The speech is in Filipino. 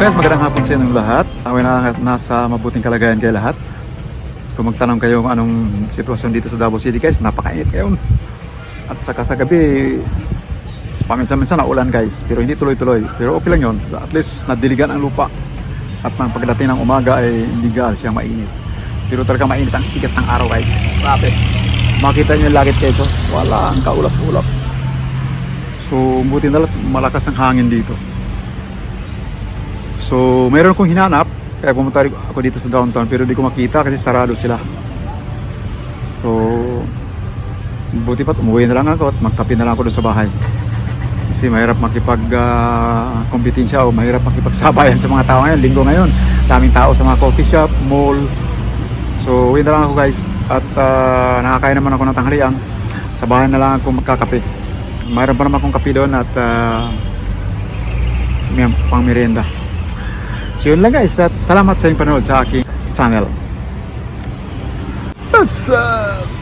guys, magandang hapon sa inyong lahat. Away na nasa mabuting kalagayan kayo lahat. Kung magtanong kayo anong sitwasyon dito sa Davao City guys, napakainit ngayon. At saka sa gabi, paminsan-minsan naulan guys, pero hindi tuloy-tuloy. Pero okay lang yon. At least nadiligan ang lupa. At nang pagdating ng umaga ay hindi gal siya mainit. Pero talaga mainit ang sikat ng araw guys. Grabe. Makita niyo yung langit guys, oh. wala ang kaulap-ulap. So, buti na malakas ang hangin dito. So, meron kong hinanap. Kaya pumunta ako dito sa downtown pero di ko makita kasi sarado sila. So, buti pa umuwi na lang ako at magkape na lang ako doon sa bahay. Kasi mahirap makipag kompetensya o mahirap makipagsabayan sa mga tao ngayon. Linggo ngayon, daming tao sa mga coffee shop, mall. So, uwi na lang ako guys. At ah, nakakain naman ako ng tanghalian. Sa bahay na lang ako magkakape. Mayroon pa naman akong kape doon at uh, may pang merienda. So yun lang guys at salamat sa inyong panood sa aking channel. What's up?